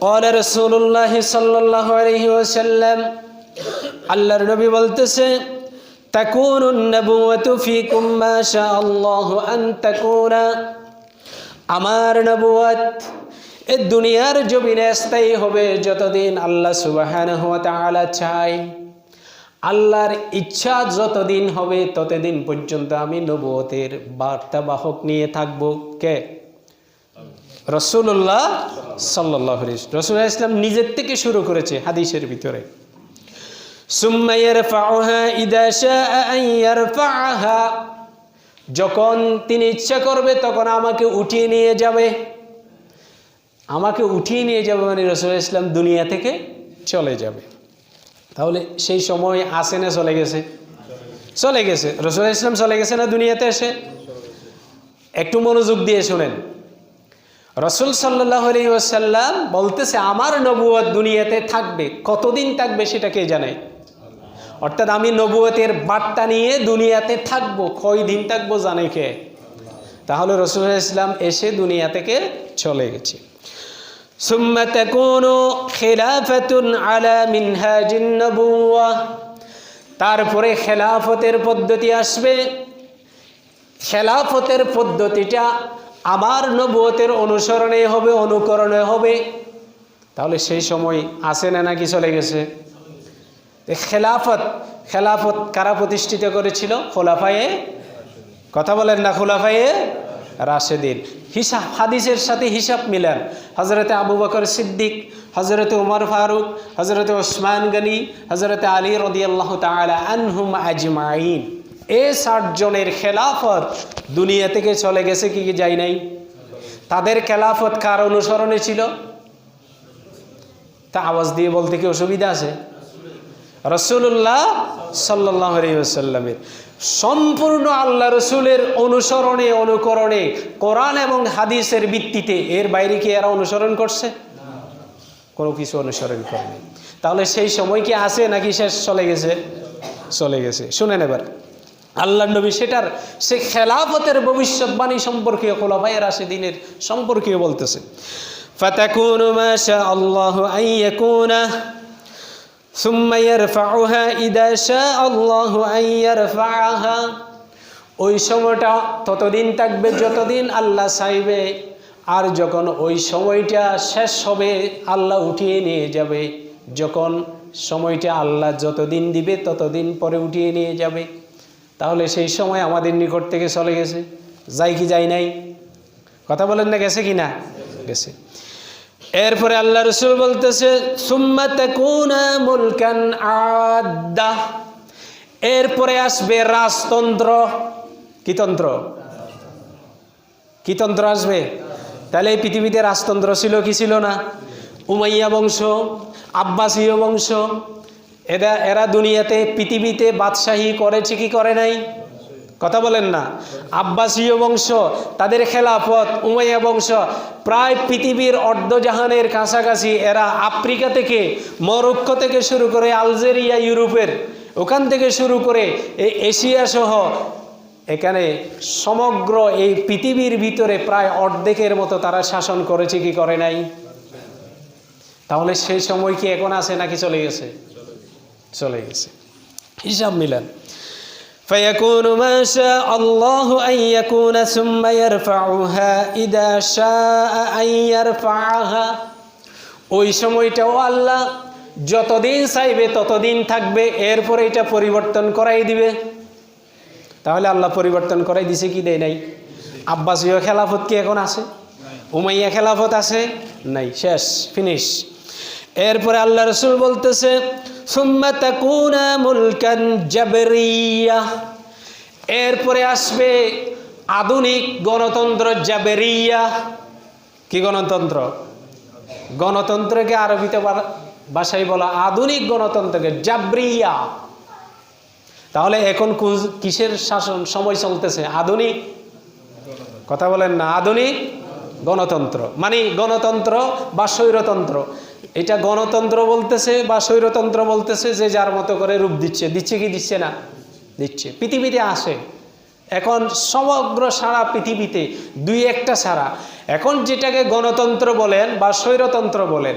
قال رسول الله صلى الله عليه وسلم আল্লাহর নবী বলতেছে তাকুন নবুয়ত ফিকুম মা শা আল্লাহ আন তাকুনা আমার নবুয়ত এ দুনিয়ার জমিনে স্থায়ী হবে যতদিন আল্লাহ সুবহানাহু ওয়া তাআলা চায় আল্লাহর ইচ্ছা যতদিন হবে ততদিন পর্যন্ত আমি নবুয়তের বার্তাবাহক নিয়ে থাকব কে রসুল্লাহ সাল্লাহ রসুল ইসলাম নিজের থেকে শুরু করেছে হাদিসের ভিতরে। যখন তিনি ইচ্ছা করবে, তখন আমাকে উঠিয়ে নিয়ে যাবে। আমাকে উঠিয়ে নিয়ে যাবে মানে রসুল ইসলাম দুনিয়া থেকে চলে যাবে। তাহলে সেই সময় আসে না চলে গেছে? চলে গেছে। রসুল ইসলাম চলে গেছে না দুনিয়াতে এসে? একটু মনোযোগ দিয়ে শোনেন। রসুল সাল্লাহ ওসাল্লাম বলতেছে আমার নবুয়ত দুনিয়াতে থাকবে কতদিন থাকবে সেটা কে জানে অর্থাৎ আমি নবুয়তের বার্তা নিয়ে দুনিয়াতে থাকবো কয় দিন থাকবো জানে কে তাহলে রসুল ইসলাম এসে দুনিয়া থেকে চলে গেছে ثم تكون خلافة على منهاج النبوة তারপরে খেলাফতের পদ্ধতি আসবে খেলাফতের পদ্ধতিটা আমার নবুয়তের অনুসরণে হবে, অনুকরণে হবে। তাহলে সেই সময় আসে না নাকি চলে গেছে? খেলাফত খেলাফত কারা প্রতিষ্ঠিত করেছিল? খোলাফায়ে? কথা বলেন না, খোলাফায়ে? রাশেদিন। হিসাব, হাদিসের সাথে হিসাব মিলান। হজরতে আবু বকর সিদ্দিক হজরতে উমর ফারুক হজরতে ওসমান গনি হজরতে আলী রদিয়াল্লাহ তালা আনহুম আজমাইন। এ ষাট জনের খেলাফত দুনিয়া থেকে চলে গেছে, কি কি যায় নাই? তাদের খেলাফত কার অনুসরণে ছিল? তা আওয়াজ দিয়ে বলতে কি অসুবিধা আছে? রসুল্লাহ সাল্লাহ সাল্লামের সম্পূর্ণ আল্লাহ রসুলের অনুসরণে, অনুকরণে কোরআন এবং হাদিসের ভিত্তিতে এর বাইরে কি এরা অনুসরণ করছে? কোনো কিছু অনুসরণ করেনি তাহলে সেই সময় কি আছে নাকি শেষ চলে গেছে? চলে গেছে। শুনেন এবার। আল্লাহ নবী সেটার সে খেলাফতের ভবিষ্যৎবাণী সম্পর্কীয় খোলাফাই রাশেদিনের সম্পর্কীয় বলতেছে ফাতাকুনু মা শা আল্লাহু আন ইয়াকুনা ثم يرفعها إذا شاء الله أن يرفعها ওই সময়টা ততদিন থাকবে যতদিন আল্লাহ চাইবে আর যখন ওই সময়টা শেষ হবে আল্লাহ উঠিয়ে নিয়ে যাবে যখন সময়টা আল্লাহ যতদিন দিবে ততদিন পরে উঠিয়ে নিয়ে যাবে তাহলে সেই সময় আমাদের নিকট থেকে চলে গেছে। যাই কি যাই নাই? কথা বলেন না, গেছে কি না? গেছে। এরপরে আল্লাহ রসুল বলতেছে এরপরে আসবে রাজতন্ত্র। কি তন্ত্র? কি তন্ত্র আসবে? তাহলে এই পৃথিবীতে রাজতন্ত্র ছিল কি ছিল না? উমাইয়া বংশ, আব্বাসীয় বংশ এরা এরা দুনিয়াতে, পৃথিবীতে বাদশাহী করেছে কি করে নাই? কথা বলেন না। আব্বাসীয় বংশ, তাদের খেলাফত, উমাইয়া বংশ, প্রায় পৃথিবীর অর্ধজাহানের কাছাকাছি এরা আফ্রিকা থেকে, মরক্কো থেকে শুরু করে আলজেরিয়া, ইউরোপের, ওখান থেকে শুরু করে এই এশিয়া সহ এখানে সমগ্র এই পৃথিবীর ভিতরে প্রায় অর্ধেকের মতো তারা শাসন করেছে কি করে নাই? তাহলে সেই সময় কি এখন আছে নাকি চলে গেছে? চলে গেছে হিসাব মিলান فيكون ما شاء الله أن يكون ثم يرفعها إذا شاء أن يرفعها ওই সময়টাও আল্লাহ যতদিন চাইবে ততদিন থাকবে এরপরে এটা পরিবর্তন করাই দিবে তাহলে আল্লাহ পরিবর্তন করাই দিছে কি দেয় নাই আব্বাসীয় খেলাফত কি এখন আছে উমাইয়া খেলাফত আছে নাই শেষ ফিনিশ এরপরে আল্লাহ রসুল বলতেছে এরপরে আসবে আধুনিক গণতন্ত্র জাবেরিয়া। কি গণতন্ত্র? গণতন্ত্রকে আরবিতে বা- ভাষায় বলা আধুনিক গণতন্ত্রকে জাবরিয়া। তাহলে এখন কিসের শাসন, সময় চলতেছে? আধুনিক? কথা বলেন না, আধুনিক গণতন্ত্র। মানে গণতন্ত্র বা স্বৈরতন্ত্র। এটা গণতন্ত্র বলতেছে বা স্বৈরতন্ত্র বলতেছে, যে যার মতো করে রূপ দিচ্ছে। দিচ্ছে কি দিচ্ছে না? দিচ্ছে। পৃথিবীতে আসে এখন সমগ্র সারা পৃথিবীতে, দুই একটা ছাড়া এখন যেটাকে গণতন্ত্র বলেন বা স্বৈরতন্ত্র বলেন,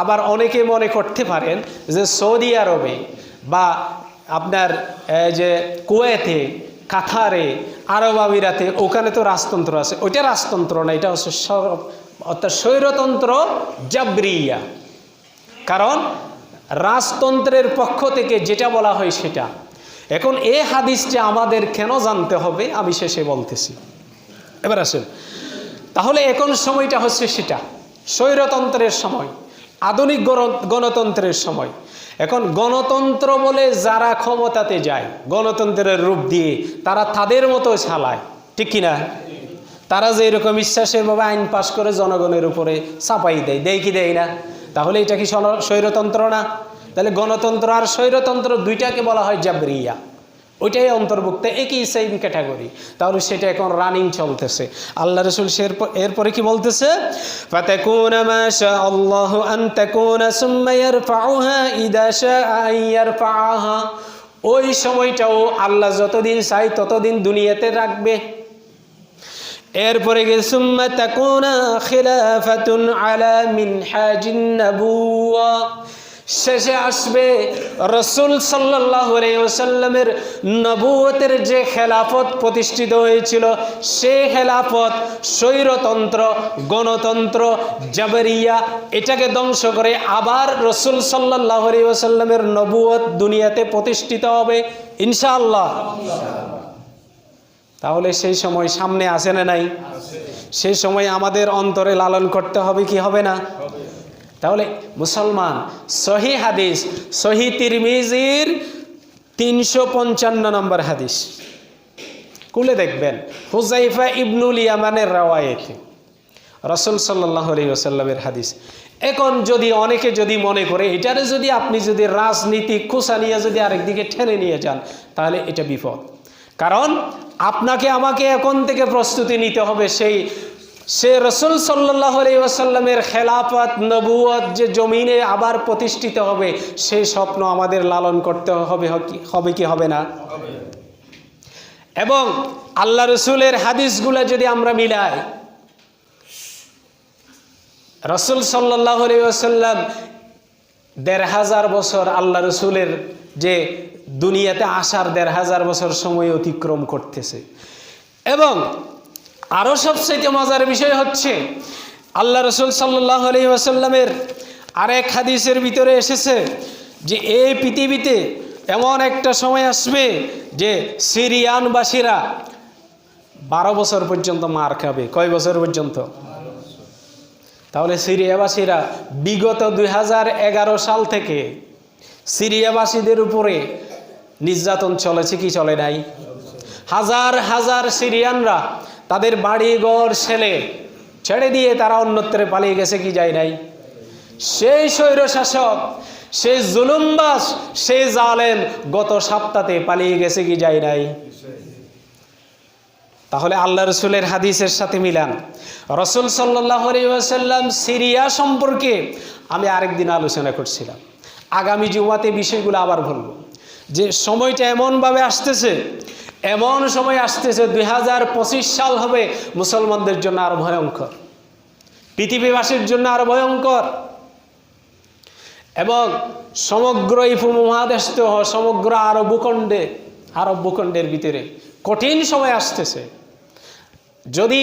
আবার অনেকে মনে করতে পারেন যে সৌদি আরবে বা আপনার যে কুয়েতে কাথারে আরব আমিরাতে, ওখানে তো রাজতন্ত্র আছে। ওইটা রাজতন্ত্র না, এটা হচ্ছে অর্থাৎ স্বৈরতন্ত্র জাবরিয়া। কারণ রাজতন্ত্রের পক্ষ থেকে যেটা বলা হয় সেটা। এখন এ হাদিসটা আমাদের কেন জানতে হবে আমি শেষে বলতেছি। এবার আসেন। তাহলে এখন সময়টা হচ্ছে সেটা। স্বৈরতন্ত্রের সময়, আধুনিক গণতন্ত্রের সময়। এখন গণতন্ত্র বলে যারা ক্ষমতাতে যায়, গণতন্ত্রের রূপ দিয়ে তারা তাদের মতো চালায়, ঠিক কিনা তারা যে এরকম ভাবে আইন পাশ করে জনগণের উপরে চাপাই দেয় দেয় কি দেয় না? তাহলে এটা কি স্বৈরতন্ত্র না? তাহলে গণতন্ত্র আর স্বৈরতন্ত্র দুইটাকে বলা হয় জাবরিয়া। ওইটাই অন্তর্ভুক্ত, একই সেম ক্যাটাগরি তাহলে সেটা এখন রানিং চলতেছে। আল্লাহ রসুল এরপরে কি বলতেছে? ওই সময়টাও আল্লাহ যতদিন চাই ততদিন দুনিয়াতে রাখবে। এরপরে গিয়ে, সুম্মা তাকুনা খিলাফাতুন আলা মিনহাজিন নাবুওয়া। শেষে আসবে রসুল সাল্লাহ ওসাল্লামের নবুয়তের যে খেলাফত প্রতিষ্ঠিত হয়েছিল, সে খেলাফত স্বৈরতন্ত্র, গণতন্ত্র, জাবরিয়া, এটাকে ধ্বংস করে আবার রসুল সাল্লাহ ওসাল্লামের নবুয়ত দুনিয়াতে প্রতিষ্ঠিত হবে, ইনশাআল্লাহ। তাহলে সেই সময় সামনে আসে না নাই? সেই সময় আমাদের অন্তরে লালন করতে হবে কি হবে না? তাহলে মুসলমান, সহি হাদিস, সহি তিরমিজির তিনশো পঞ্চান্ন নম্বর হাদিস। কুলে দেখবেন, হুজাইফা ইবনুল ইয়ামানের রাওয়ায়েতে রসুল সাল্লাহ আলাইসাল্লামের হাদিস। এখন যদি অনেকে যদি মনে করে, এটারে যদি আপনি যদি রাজনীতি খুসা নিয়ে যদি আরেকদিকে ঠেলে নিয়ে যান, তাহলে এটা বিপদ। কারণ আপনাকে আমাকে এখন থেকে প্রস্তুতি নিতে হবে সেই, সে রসুল সাল্লাহ আলাইসাল্লামের খেলাফত নবুয়ত যে জমিনে আবার প্রতিষ্ঠিত হবে সেই স্বপ্ন আমাদের লালন করতে হবে হবে কি, হবে না? এবং আল্লাহ রসুলের হাদিসগুলো যদি আমরা মিলাই, রসুল সাল্লাহ আলাইসাল্লাম দেড় হাজার বছর আল্লাহ রসুলের যে দুনিয়াতে আসার দেড় হাজার বছর সময় অতিক্রম করতেছে। এবং আরও সবচেয়ে মজার বিষয় হচ্ছে, আল্লাহ রসুল সাল্লাহ আলি আসাল্লামের আরেক হাদিসের ভিতরে এসেছে যে, এই পৃথিবীতে এমন একটা সময় আসবে যে সিরিয়ানবাসীরা বারো বছর পর্যন্ত মার খাবে। কয় বছর পর্যন্ত? তাহলে সিরিয়াবাসীরা বিগত দু হাজার এগারো সাল থেকে সিরিয়াবাসীদের উপরে নির্যাতন চলেছে, কি চলে নাই? হাজার হাজার সিরিয়ানরা তাদের বাড়ি ঘর ছেলে ছেড়ে দিয়ে তারা অন্যত্রে পালিয়ে গেছে, কি যায় নাই? সেই স্বৈর শাসক সেই জুলুমবাস সেই জালেম গত সপ্তাহে পালিয়ে গেছে, কি যায় নাই? তাহলে আল্লাহ রসুলের হাদিসের সাথে মিলান। রসুল সাল্লাহ সাল্লাম সিরিয়া সম্পর্কে আমি আরেকদিন আলোচনা করছিলাম। আগামী জুমাতে বিষয়গুলো আবার বলব। যে সময়টা এমনভাবে আসতেছে, এমন সময় আসতেছে, দুই হাজার পঁচিশ সাল হবে, মুসলমানদের জন্য আরও ভয়ঙ্কর। পৃথিবীবাসীর জন্য আরও ভয়ঙ্কর। এবং সমগ্র এই মহাদেশ তো, সমগ্র আরব ভূখণ্ডে, আরব ভূখণ্ডের ভিতরে কঠিন সময় আসতেছে। যদি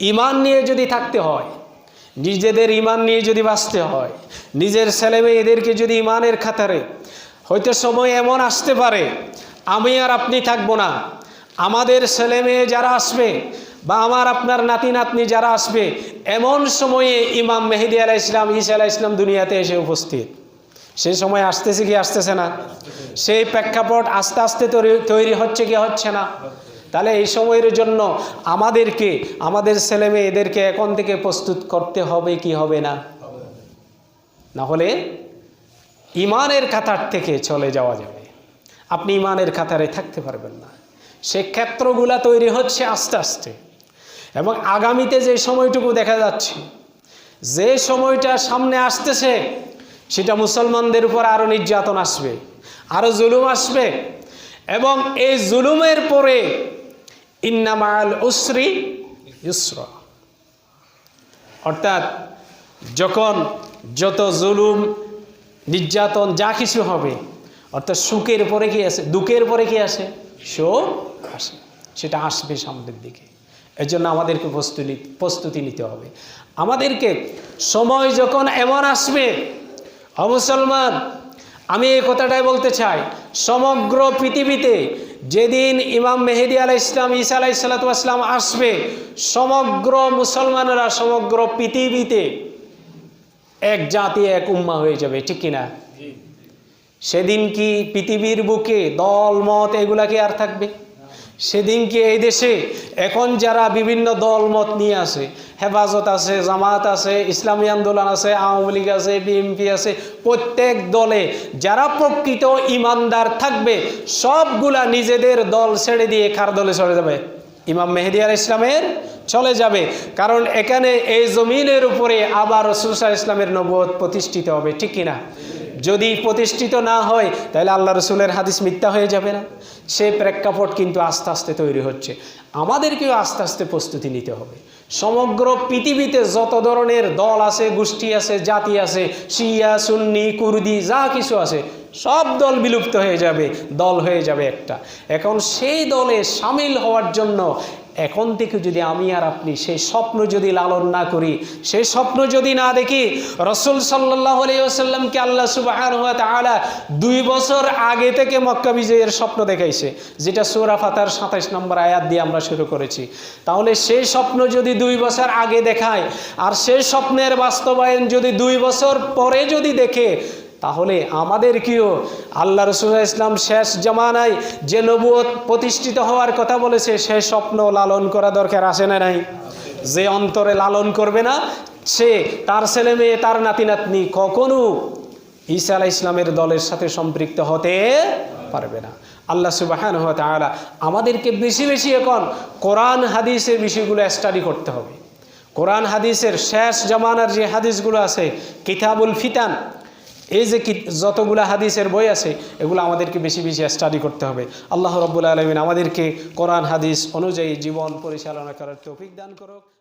ইমান নিয়ে যদি থাকতে হয়, নিজেদের ইমান নিয়ে যদি বাঁচতে হয়, নিজের ছেলে মেয়েদেরকে যদি ইমানের খাতারে হয়তো সময় এমন আসতে পারে, আমি আর আপনি থাকব না। আমাদের ছেলে মেয়ে যারা আসবে বা আমার আপনার নাতি নাতনি যারা আসবে, এমন সময়ে ইমাম মেহেদি আলাহ ইসলাম ঈসা আলাহ ইসলাম দুনিয়াতে এসে উপস্থিত। সেই সময় আসতেছে কি আসতেছে না? সেই প্রেক্ষাপট আস্তে আস্তে তৈরি- তৈরি হচ্ছে কি হচ্ছে না? তাহলে এই সময়ের জন্য আমাদেরকে, আমাদের ছেলে মেয়েদেরকে এখন থেকে প্রস্তুত করতে হবে কি হবে না? না হলে ইমানের কাতার থেকে চলে যাওয়া যাবে। আপনি ইমানের কাতারে থাকতে পারবেন না। সে ক্ষেত্রগুলা তৈরি হচ্ছে আস্তে আস্তে। এবং আগামীতে যে সময়টুকু দেখা যাচ্ছে, যে সময়টা সামনে আসতেছে, সেটা মুসলমানদের উপর আরও নির্যাতন আসবে আরও জুলুম আসবে। এবং এই জুলুমের পরে ইন্নামাল উসরি ইসর অর্থাৎ যখন যত জুলুম নির্যাতন যা কিছু হবে, অর্থাৎ সুখের পরে কি আসে, দুঃখের পরে কি আসে? শোক আসে। সেটা আসবে সামনের দিকে। এর জন্য আমাদেরকে প্রস্তুতি প্রস্তুতি নিতে হবে। আমাদেরকে সময় যখন এমন আসবে অমুসলমান আমি এই কথাটাই বলতে চাই, সমগ্র পৃথিবীতে যেদিন ইমাম মেহেদি আলাহ ইসলাম ঈসা আলাহ ইসলাতাম আসবে, সমগ্র মুসলমানেরা, সমগ্র পৃথিবীতে এক জাতি এক উম্মা হয়ে যাবে ঠিক কিনা? সেদিন কি পৃথিবীর বুকে দল মত এগুলা কি আর থাকবে? সেদিন কি এই দেশে এখন যারা বিভিন্ন দল মত নিয়ে আসে হেফাজত আছে জামাত আছে ইসলামী আন্দোলন আছে আওয়ামী লীগ আছে বিএনপি আছে প্রত্যেক দলে যারা প্রকৃত ইমানদার থাকবে সবগুলা নিজেদের দল ছেড়ে দিয়ে কার দলে চলে যাবে? ইমাম মেহেদি আল ইসলামের চলে যাবে। কারণ এখানে এই জমিনের উপরে আবার রসুলসাহ ইসলামের নবদ প্রতিষ্ঠিত হবে, ঠিক কিনা? যদি প্রতিষ্ঠিত না হয়, তাহলে আল্লাহ রসুলের হাদিস মিথ্যা হয়ে যাবে না। সে প্রেক্ষাপট কিন্তু আস্তে আস্তে তৈরি হচ্ছে। আমাদেরকেও আস্তে আস্তে প্রস্তুতি নিতে হবে। সমগ্র পৃথিবীতে যত ধরনের দল আছে, গোষ্ঠী আছে, জাতি আছে, শিয়া, সুন্নি, কুর্দি, যা কিছু আছে, সব দল বিলুপ্ত হয়ে যাবে, দল হয়ে যাবে একটা। এখন সেই দলে সামিল হওয়ার জন্য এখন থেকে যদি আমি আর আপনি সেই স্বপ্ন যদি লালন না করি সেই স্বপ্ন যদি না দেখি, রসুল সাল্লাহ আলাইসাল্লামকে আল্লাহ সুবাহ দুই বছর আগে থেকে মক্কা বিজয়ের স্বপ্ন দেখাইছে, যেটা সুরা ফাতার সাতাইশ নম্বর আয়াত দিয়ে আমরা শুরু করেছি। তাহলে সেই স্বপ্ন যদি দুই বছর আগে দেখায়, আর সেই স্বপ্নের বাস্তবায়ন যদি দুই বছর পরে যদি দেখে তাহলে আমাদের কিও? আল্লাহ রসুল্লাহ ইসলাম শেষ জামানায় যে নবুয়ত প্রতিষ্ঠিত হওয়ার কথা বলেছে, সে স্বপ্ন লালন করা দরকার আসে না নাই? যে অন্তরে লালন করবে না, সে তার ছেলে মেয়ে, তার নাতি নাতনি কখনো ঈসা আলাহ ইসলামের দলের সাথে সম্পৃক্ত হতে পারবে না। আল্লাহ সুবাহান তাআলা আমাদেরকে বেশি বেশি এখন কোরআন হাদিসের বিষয়গুলো স্টাডি করতে হবে। কোরআন হাদিসের শেষ জামানার যে হাদিসগুলো আছে, কিতাবুল ফিতান এই যে কি যতগুলো হাদিসের বই আছে, এগুলো আমাদেরকে বেশি বেশি স্টাডি করতে হবে। আল্লাহ রব্বুল আলমিন আমাদেরকে কোরআন, হাদিস অনুযায়ী জীবন পরিচালনা করার তৌফিক দান করুক।